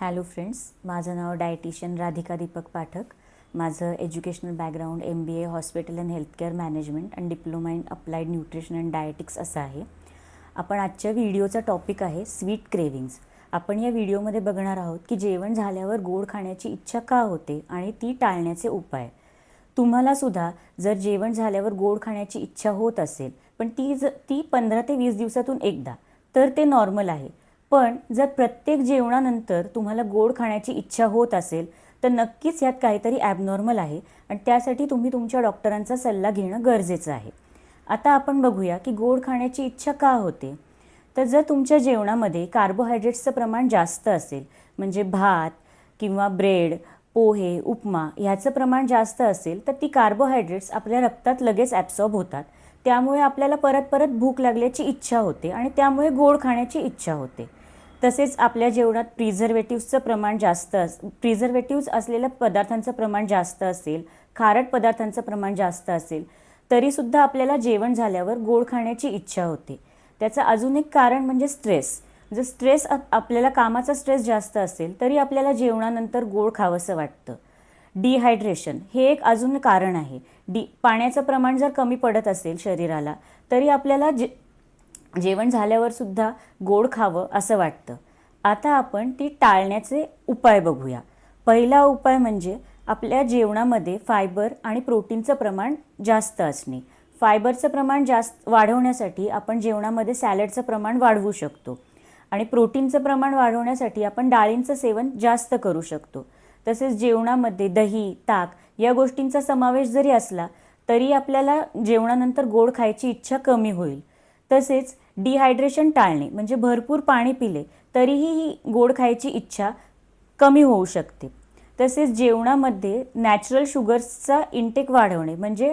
Hello friends माझं नाव dietitian Radhika Deepak Pathak. माझं educational background M B A hospital and healthcare management and diploma in applied nutrition and dietetics असं आहे. आपण आजच्या व्हिडिओचा टॉपिक आहे स्वीट क्रेविंग्ज आपण या व्हिडिओमध्ये बघणार आहोत की जेवण झाल्यावर गोड खाण्याची इच्छा का होते आणि ती टाळण्याचे उपाय. तुम्हालासुद्धा जर जेवण झाल्यावर गोड खाण्याची इच्छा होत असेल पण ती ज ती पंधरा ते वीस दिवसातून एकदा तर ते नॉर्मल आहे. पण जर प्रत्येक जेवणानंतर तुम्हाला गोड खाण्याची इच्छा होत असेल तर नक्कीच यात काहीतरी ॲबनॉर्मल आहे आणि त्यासाठी तुम्ही तुमच्या डॉक्टरांचा सल्ला घेणं गरजेचं आहे. आता आपण बघूया की गोड खाण्याची इच्छा का होते? तर जर तुमच्या जेवणामध्ये कार्बोहायड्रेट्सचं प्रमाण जास्त असेल म्हणजे भात किंवा ब्रेड पोहे उपमा ह्याचं प्रमाण जास्त असेल तर ती कार्बोहायड्रेट्स आपल्या रक्तात लगेच ॲब्सॉर्ब होतात. त्यामुळे आपल्याला परत परत भूक लागल्याची इच्छा होते आणि त्यामुळे गोड खाण्याची इच्छा होते. तसेच आपल्या जेवणात प्रिझर्वेटिव्हचं प्रमाण जास्त अस प्रिझर्वेटिव्ज असलेल्या पदार्थांचं प्रमाण जास्त असेल खारट पदार्थांचं प्रमाण जास्त असेल तरीसुद्धा आपल्याला जेवण झाल्यावर गोड खाण्याची इच्छा होते. त्याचं अजून एक कारण म्हणजे स्ट्रेस जर स्ट्रेस आपल्याला कामाचा स्ट्रेस जास्त असेल तरी आपल्याला जेवणानंतर गोड खावंसं वाटतं. डिहायड्रेशन हे एक अजून कारण आहे. डी पाण्याचं प्रमाण जर कमी पडत असेल शरीराला तरी आपल्याला जे जेवण झाल्यावर सुद्धा गोड खावं असं वाटतं. आता आपण ती टाळण्याचे उपाय बघूया. पहिला उपाय म्हणजे आपल्या जेवणामध्ये फायबर आणि प्रोटीनचं प्रमाण जास्त असणे. फायबरचं प्रमाण जास्त वाढवण्यासाठी आपण जेवणामध्ये सॅलडचं प्रमाण वाढवू शकतो. आणि प्रोटीनचं प्रमाण वाढवण्यासाठी आपण डाळींचं सेवन जास्त करू शकतो. तसेच जेवणामध्ये दही ताक या गोष्टींचा समावेश जरी असला तरी आपल्याला जेवणानंतर गोड खायची इच्छा कमी होईल. तसेच डिहायड्रेशन टाळणे म्हणजे भरपूर पाणी पिले तरीही ही गोड खायची इच्छा कमी होऊ शकते. तसेच जेवणामध्ये नॅचरल शुगर्सचा इंटेक वाढवणे म्हणजे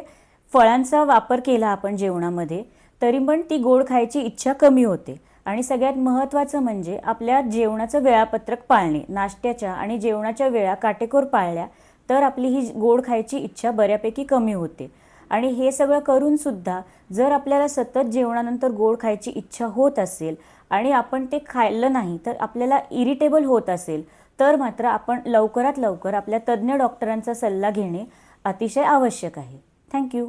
फळांचा वापर केला आपण जेवणामध्ये तरी पण ती गोड खायची इच्छा कमी होते. आणि सगळ्यात महत्त्वाचं म्हणजे आपल्या जेवणाचं वेळापत्रक पाळणे नाश्त्याच्या आणि जेवणाच्या वेळा काटेकोर पाळल्या तर आपली ही गोड खायची इच्छा बऱ्यापैकी कमी होते. आणि हे सगळं करून सुद्धा जर आपल्याला सतत जेवणानंतर गोड खायची इच्छा होत असेल आणि आपण ते खाल्लं नाही तर आपल्याला इरिटेबल होत असेल तर मात्र आपण लवकरात लवकर आपल्या तज्ज्ञ डॉक्टरांचा सल्ला घेणे अतिशय आवश्यक आहे. थँक्यू